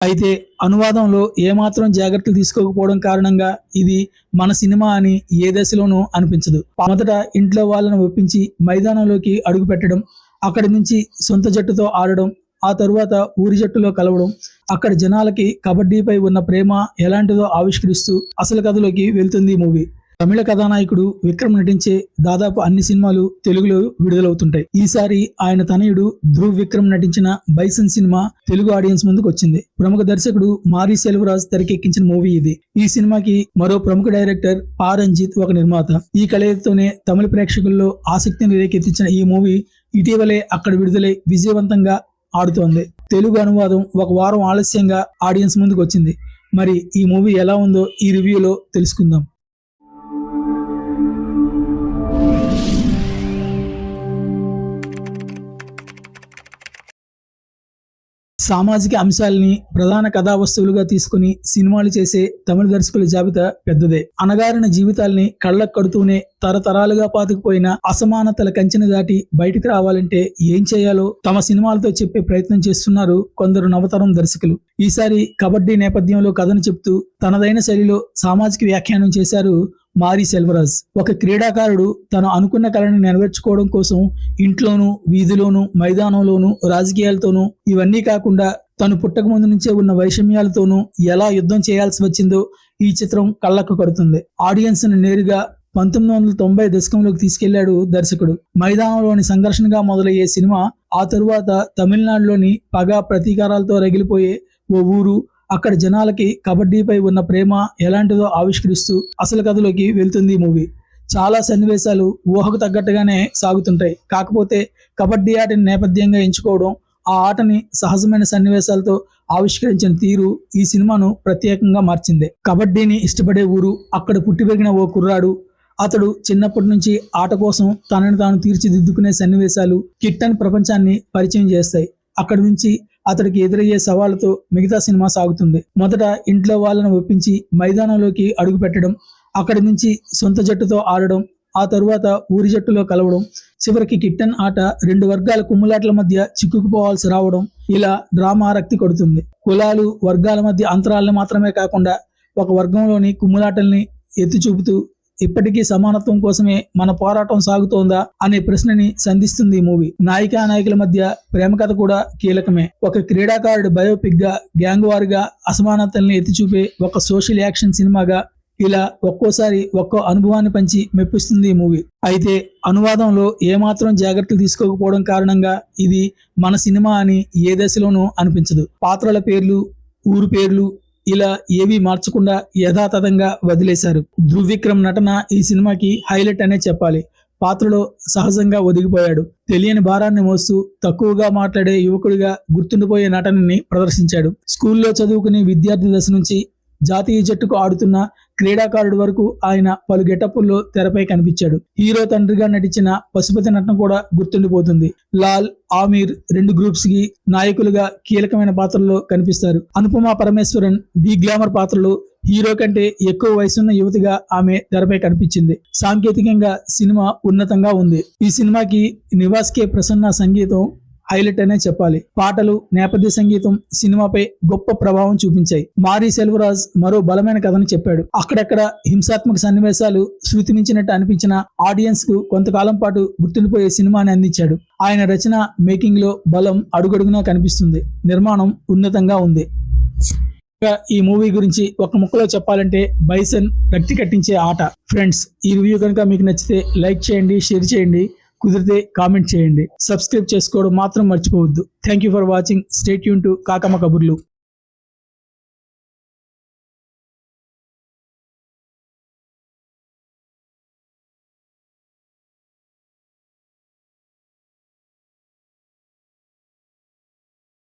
అయితే అనువాదంలో ఏమాత్రం జాగ్రత్తలు తీసుకోకపోవడం కారణంగా ఇది మన సినిమా అని ఏ దశలోనూ అనిపించదు. మొదట ఇంట్లో వాళ్ళను ఒప్పించి మైదానంలోకి అడుగు పెట్టడం అక్కడి నుంచి సొంత జట్టుతో ఆడడం ఆ తరువాత ఊరి జట్టులో కలవడం అక్కడ జనాలకి కబడ్డీపై ఉన్న ప్రేమ ఎలాంటిదో ఆవిష్కరిస్తూ అసలు కథలోకి వెళ్తుంది మూవీ. తమిళ కథానాయకుడు విక్రమ్ నటించే దాదాపు అన్ని సినిమాలు తెలుగులో విడుదలవుతుంటాయి. ఈసారి ఆయన తనయుడు ధ్రువ్ విక్రమ్ నటించిన బైసన్ సినిమా తెలుగు ఆడియన్స్ ముందుకు వచ్చింది. ప్రముఖ దర్శకుడు మారి సెల్వరాజ్ తెరకెక్కించిన మూవీ ఇది. ఈ సినిమాకి మరో ప్రముఖ డైరెక్టర్ పా రంజిత్ ఒక నిర్మాత. ఈ కలయికతోనే తమిళ ప్రేక్షకుల్లో ఆసక్తిని రేకెత్తించిన ఈ మూవీ ఇటీవలే అక్కడ విడుదలై విజయవంతంగా ఆడుతోంది. తెలుగు అనువాదం ఒక వారం ఆలస్యంగా ఆడియన్స్ ముందుకు వచ్చింది. మరి ఈ మూవీ ఎలా ఉందో ఈ రివ్యూలో తెలుసుకుందాం. సామాజిక అంశాలని ప్రధాన కథావస్తువులుగా తీసుకుని సినిమాలు చేసే తమిళ దర్శకుల జాబితా పెద్దదే. అనగారిన జీవితాల్ని కళ్ళకు కడుతూనే తరతరాలుగా పాతుకుపోయిన అసమానతల కంచెను దాటి బయటికి రావాలంటే ఏం చేయాలో తమ సినిమాలతో చెప్పే ప్రయత్నం చేస్తున్నారు కొందరు నవతరం దర్శకులు. ఈసారి కబడ్డీ నేపథ్యంలో కథను చెప్తూ తనదైన శైలిలో సామాజిక వ్యాఖ్యానం చేశారు మారి సెల్వరాజ్. ఒక క్రీడాకారుడు తను అనుకున్న కళను నెరవేర్చుకోవడం కోసం ఇంట్లోనూ వీధిలోనూ మైదానంలోనూ రాజకీయాలతోనూ ఇవన్నీ కాకుండా తను పుట్టక ముందు నుంచే ఉన్న వైషమ్యాలతోనూ ఎలా యుద్ధం చేయాల్సి వచ్చిందో ఈ చిత్రం కళ్ళకు కడుతుంది. ఆడియన్స్ను నేరుగా పంతొమ్మిది వందల తొంభై దశకంలోకి తీసుకెళ్ళాడు దర్శకుడు. మైదానంలోని సంఘర్షణగా మొదలయ్యే సినిమా ఆ తరువాత తమిళనాడులోని పగ ప్రతీకారాలతో రగిలిపోయే ఓ ఊరు అక్కడ జనాలకి కబడ్డీపై ఉన్న ప్రేమ ఎలాంటిదో ఆవిష్కరిస్తూ అసలు కథలోకి వెళ్తుంది ఈ మూవీ. చాలా సన్నివేశాలు ఊహకు తగ్గట్టుగానే సాగుతుంటాయి. కాకపోతే కబడ్డీ ఆటని నేపథ్యంగా ఎంచుకోవడం ఆ ఆటని సహజమైన సన్నివేశాలతో ఆవిష్కరించిన తీరు ఈ సినిమాను ప్రత్యేకంగా మార్చింది. కబడ్డీని ఇష్టపడే ఊరు అక్కడ పుట్టి పెరిగిన ఓ కుర్రాడు అతడు చిన్నప్పటి నుంచి ఆట కోసం తనను తాను తీర్చిదిద్దుకునే సన్నివేశాలు కిట్టన్ ప్రపంచాన్ని పరిచయం చేస్తాయి. అక్కడి నుంచి అతడికి ఎదురయ్యే సవాళ్ళతో మిగతా సినిమా సాగుతుంది. మొదట ఇంట్లో వాళ్ళను ఒప్పించి మైదానంలోకి అడుగు పెట్టడం అక్కడి నుంచి సొంత జట్టుతో ఆడడం ఆ తరువాత ఊరి జట్టులో కలవడం చివరికి కిట్టన్ ఆట రెండు వర్గాల కుమ్ములాట్ల మధ్య చిక్కుకుపోవాల్సి రావడం ఇలా డ్రామా రక్తి కొడుతుంది. కులాలు వర్గాల మధ్య అంతరాలను మాత్రమే కాకుండా ఒక వర్గంలోని కుమ్ములాటల్ని ఎత్తి చూపుతూ ఇప్పటికీ సమానత్వం కోసమే మన పోరాటం సాగుతోందా అనే ప్రశ్నని సంధిస్తుంది ఈ మూవీ. నాయికా నాయకుల మధ్య ప్రేమ కథ కూడా కీలకమే. ఒక క్రీడాకారుడు బయోపిక్గా గ్యాంగ్ వారుగా అసమానతల్ని ఎత్తిచూపే ఒక సోషల్ యాక్షన్ సినిమాగా ఇలా ఒక్కోసారి ఒక్కో అనుభవాన్ని పంచి మెప్పిస్తుంది ఈ మూవీ. అయితే అనువాదంలో ఏమాత్రం జాగ్రత్తలు తీసుకోకపోవడం కారణంగా ఇది మన సినిమా అని ఏ దశలోనూ అనిపించదు. పాత్రల పేర్లు ఊరు పేర్లు ఇలా ఏవీ మార్చకుండా యథాతథంగా వదిలేశారు. ధృవిక్రమ్ నటన ఈ సినిమాకి హైలైట్ అనే చెప్పాలి. పాత్రలో సహజంగా ఒదిగిపోయాడు. తెలియని భారాన్ని మోస్తూ తక్కువగా మాట్లాడే యువకుడిగా గుర్తుండిపోయే నటనని ప్రదర్శించాడు. స్కూల్లో చదువుకునే విద్యార్థి దశ నుంచి జాతీయ జట్టుకు ఆడుతున్న క్రీడాకారుడు వరకు ఆయన పలు గెటప్పుల్లో తెరపై కనిపించాడు. హీరో తండ్రిగా నటించిన పశుపతి నటన కూడా గుర్తుండిపోతుంది. లాల్ ఆమీర్ రెండు గ్రూప్స్కి నాయకులుగా కీలకమైన పాత్రల్లో కనిపిస్తారు. అనుపమ పరమేశ్వరన్ ది గ్లామర్ పాత్రలో హీరో కంటే ఎక్కువ వయసున్న యువతిగా ఆమె తెరపై కనిపించింది. సాంకేతికంగా సినిమా ఉన్నతంగా ఉంది. ఈ సినిమాకి నివాస్ కే ప్రసన్న సంగీతం హైలైట్ అనే చెప్పాలి. పాటలు నేపథ్య సంగీతం సినిమాపై గొప్ప ప్రభావం చూపించాయి. మారీ సెల్వరాజ్ మరో బలమైన కథను చెప్పాడు. అక్కడక్కడ హింసాత్మక సన్నివేశాలు శృతి మించినట్టు అనిపించిన ఆడియన్స్కు కొంతకాలం పాటు గుర్తుండిపోయే సినిమాని అందించాడు. ఆయన రచన మేకింగ్లో బలం అడుగడుగునా కనిపిస్తుంది. నిర్మాణం ఉన్నతంగా ఉంది. ఇంకా ఈ మూవీ గురించి ఒక ముక్కలో చెప్పాలంటే బైసన్ రక్తి కట్టించే ఆట. ఫ్రెండ్స్ ఈ రివ్యూ కనుక మీకు నచ్చితే లైక్ చేయండి షేర్ చేయండి. కుదిరితే కామెంట్ చేయండి. సబ్స్క్రైబ్ చేసుకోవడం మాత్రం మర్చిపోవద్దు. Thank you for watching stay Yoon to Kakamma కబుర్లు